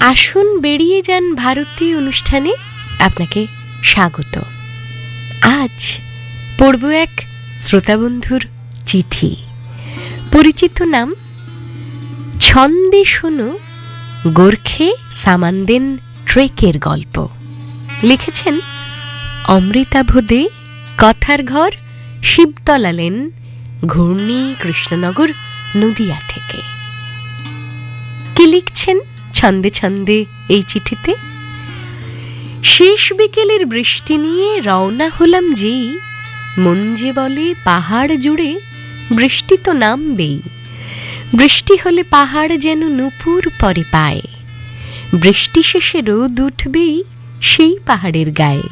আসুন বেরিয়ে যান ভারতীয় অনুষ্ঠানে। আপনাকে স্বাগত। আজ পড়ব এক শ্রোতাবন্ধুর চিঠি। পরিচিত নাম, ছন্দে শোনো গোর্খে সামান্দেন ট্রেকের গল্প। লিখেছেন অমৃতাভদে, কথার ঘর শিবতলা লেন ঘূর্ণি কৃষ্ণনগর, নদিয়া থেকে। কি লিখছেন? ছন্দে ছন্দে এই চিঠিতে, শেষ বিকেলের বৃষ্টি নিয়ে রওনা হলাম যেই, মন যে বলে পাহাড় জুড়ে, বৃষ্টি তো নামবেই। বৃষ্টি হলে পাহাড় যেন নুপুর পরে পায়। বৃষ্টি শেষে রোদ উঠবেই সেই পাহাড়ের গায়ে।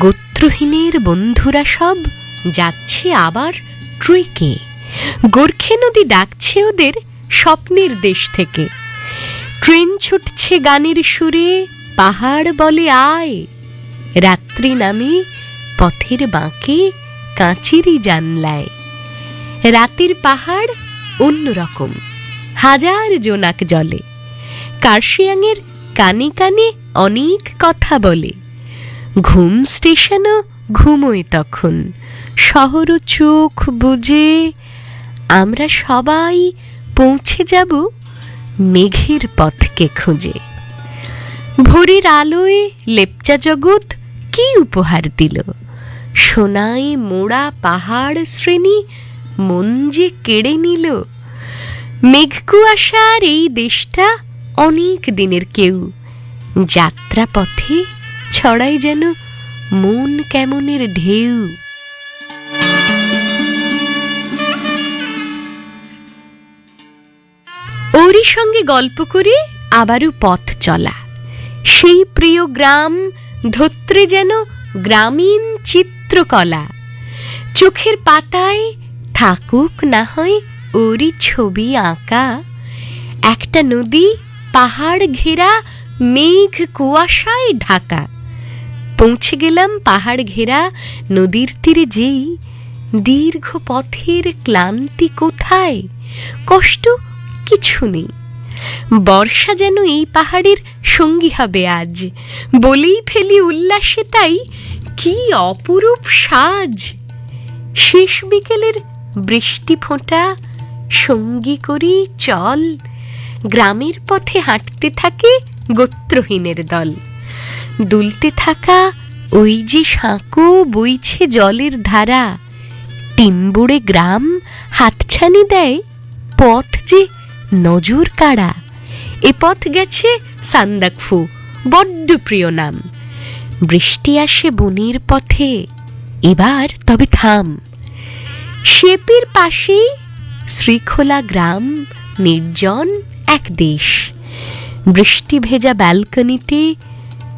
গোত্রহীনের বন্ধুরা সব যাচ্ছে আবার ট্রেকে গোর্খে নদী ডাকছে ওদের স্বপ্নের দেশ থেকে। ট্রেন ছুটছে গানের সুরে, পাহাড় বলে আয়। রাত্রি নামে পথের বাঁকে কাঁচেরই জানলায়। রাতের পাহাড় অন্যরকম, হাজার জোনাক জলে। কার্শিয়াংয়ের কানে কানে অনেক কথা বলে। ঘুম স্টেশনও ঘুমোয় তখন শহর চোখ বুঝে আমরা সবাই পৌঁছে যাব মেঘের পথকে খুঁজে। ভোরের আলোয় লেপচা জগৎ কি উপহার দিল? সোনায় মোড়া পাহাড় শ্রেণি মন যে কেড়ে নিল? মেঘকুয়াশার এই দেশটা অনেক দিনের কেউ। যাত্রা পথে ছড়াই যেন মন কেমনের ঢেউ। ওরই সঙ্গে গল্প করে, আবারও পথ চলা। সেই প্রিয় গ্রাম, ধত্রে যেন গ্রামীণ চিত্রকলা। চোখের পাতায় থাকুক না হয় ওরই ছবি আঁকা। একটা নদী, পাহাড় ঘেরা, মেঘ কুয়াশায় ঢাকা। পৌঁছে গেলাম পাহাড় ঘেরা নদীর তীরে যেই। দীর্ঘ পথের ক্লান্তি কোথায়? কষ্ট কিছু নেই। বর্ষা যেন এই পাহাড়ের সঙ্গী হবে আজ। বলেই ফেলি উল্লাসে তাই কি অপরূপ সাজ। শেষ বিকেলের বৃষ্টি ফোঁটা, সঙ্গী করি চল। গ্রামের পথে হাঁটতে থাকে গোত্রহীনের দল। দুলতে থাকা ওই যে সাঁকো বইছে জলের ধারা। টিম্বুড়ে গ্রাম হাতছানি দেয় পথ যে নজর কাড়া। এ পথ গেছে সান্দাকফু, বড্ড প্রিয় নাম। বৃষ্টি আসে বনের পথে, এবার তবে থাম। শেপির পাশেই শ্রীখোলা গ্রাম, নির্জন এক দেশ। বৃষ্টি ভেজা ব্যালকনিতে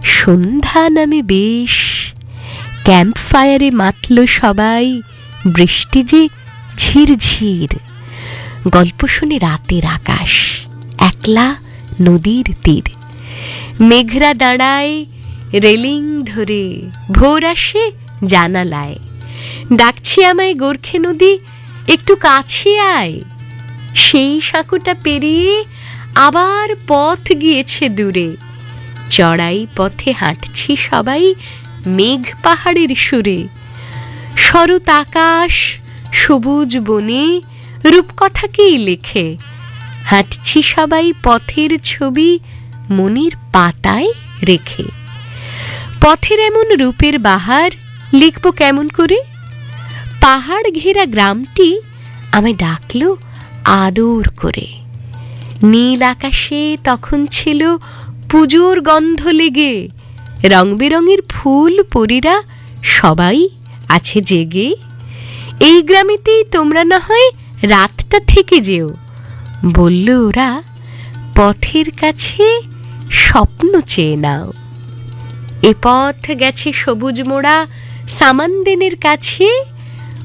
সন্ধ্যা নামে বেশ। ক্যাম্প ফায়ারে মাতল সবাই, বৃষ্টি যে ঝিরঝির। গল্প শুনে রাতের আকাশ, একলা নদীর তীর। মেঘরা দাঁড়ায় রেলিং ধরে, ভোর আসে জানালায়। ডাকছি আমায় গোর্খে নদী, একটু কাছে আয়। সেই সাঁকুটা পেরিয়ে আবার পথ গিয়েছে দূরে। চড়াই পথে হাঁটছি সবাই মেঘ পাহাড়ের সুরে। শরৎ আকাশ, সবুজ বনে রূপকথাকেই লেখে। হাঁটছি সবাই পথের ছবি, মনির পাতায় রেখে। পথের এমন রূপের বাহার লিখব কেমন করে? পাহাড় ঘেরা গ্রামটি আমায় ডাকল আদর করে। নীল আকাশে তখন ছিল পুজোর গন্ধ লেগে। রং বেরঙের ফুল পরীরা সবাই আছে জেগে। এই গ্রামেতেই তোমরা না হয় রাতটা থেকে যেও। বলল ওরা, পথের কাছে স্বপ্ন চেয়ে নাও। এ পথ গেছে সবুজ মোড়া সামানদেনের কাছে।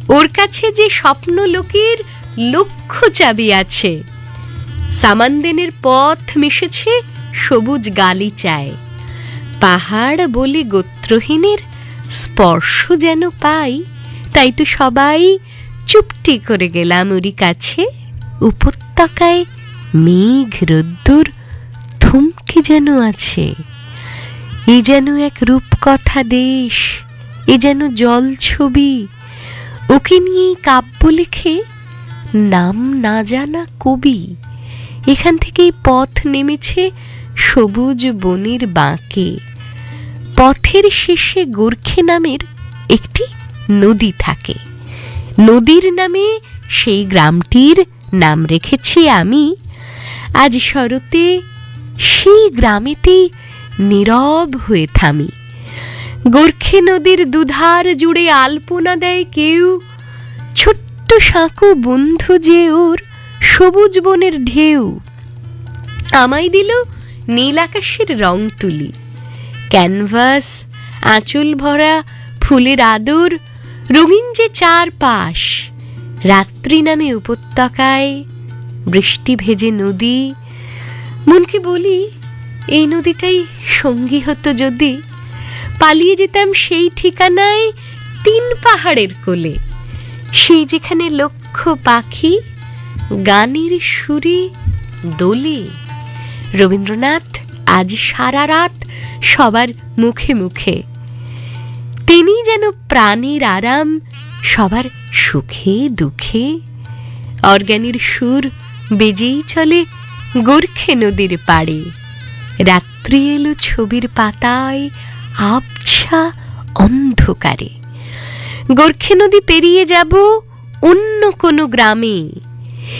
ওর কাছে যে স্বপ্ন লোকের লক্ষ্য চাবি আছে। সামানদেনের পথ মিশেছে সবুজ গালি চায় পাহাড় বলে গোত্রহীনের স্পর্শ যেন পাই, তাই তো সবাই চুপটি করে গেলাম ওরই কাছে। উপত্যকায় মেঘ, রোদ্দুর থমকে যেন আছে। এ যেন এক রূপকথা দেশ, এ যেন জল ছবি। ওকে নিয়েই কাব্য লিখে নাম না জানা কবি। এখান থেকেই পথ নেমেছে সবুজ বনের বাঁকে। পথের শেষে গোর্খে নামের একটি নদী থাকে। নদীর নামে সেই গ্রামটির নাম রেখেছি আমি। আজ শরতে সেই গ্রামেতেই নীরব হয়ে থামি। গোর্খে নদীর দুধার জুড়ে আলপনা দেয় কেউ। ছোট্ট সাঁকো বন্ধু যে ওর সবুজ বনের ঢেউ। আমায় দিল নীল আকাশের রং তুলি। ক্যানভাস, আঁচল ভরা ফুলের আদর রঙিন যে চার পাশ রাত্রি নামে উপত্যকায়, বৃষ্টি ভেজে নদী, মনকে বলি এই নদীটাই সঙ্গী হতো যদি পালিয়ে যেতাম সেই ঠিকানায় তিন পাহাড়ের কোলে। সেই যেখানে লক্ষ পাখি, গানের সুরে দোলে। রবীন্দ্রনাথ আজ সারা রাত সবার মুখে মুখে তিনি যেন প্রাণের আরাম, সবার সুখে দুঃখে। অর্গানির সুর বেজেই চলে গোর্খে নদীর পাড়ে। রাত্রি এলো ছবির পাতায় আবছা অন্ধকারে। গোর্খে নদী পেরিয়ে যাব অন্য কোনো গ্রামে।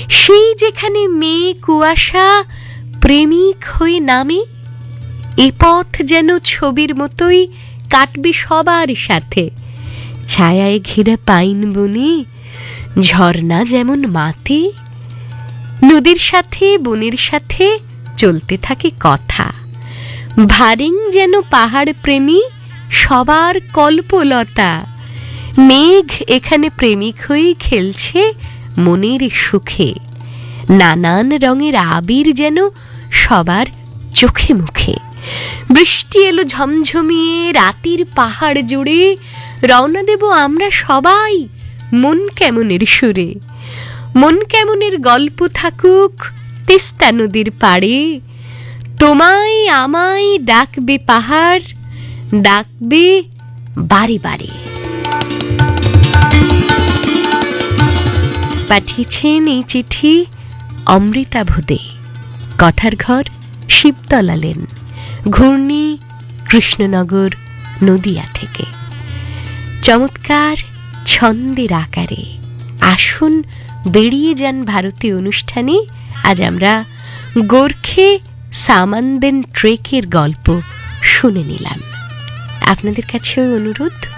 সেই যেখানে মেয়ে কুয়াশা প্রেমিক হয়ে নামে, এ পথ যেন ছবির মতোই কাটবে সবার সাথে। ছায়ায় ঘেরা পাইন বনে, ঝর্ণা যেমন মাতে নদীর সাথে, বনের সাথে চলতে থাকে কথা। ভারিং যেন পাহাড় প্রেমী, সবার কল্পলতা। মেঘ এখানে প্রেমিক হয়েই খেলছে মনের সুখে। নানান রঙের আবির যেন সবার চোখে মুখে। বৃষ্টি এলো ঝমঝমিয়ে, রাতির পাহাড় জুড়ে। রওনা দেব আমরা সবাই মন কেমনের সুরে। মন কেমনের গল্প থাকুক তিস্তা নদীর পাড়ে। তোমায় আমায় ডাকবে পাহাড়, ডাকবে বাড়ি বাড়ি। পাঠিয়েছেন এই চিঠি অমৃতা ভুদে। কথার ঘর শিবতলা লেন। ঘূর্ণি কৃষ্ণনগর নদিয়া থেকে। চমৎকার ছন্দের আকারে আসুন বেরিয়ে যান ভারতীয় অনুষ্ঠানে। আজ আমরা গোর্খে সামান্দেন ট্রেকের গল্প শুনে নিলাম। আপনাদের কাছেও অনুরোধ।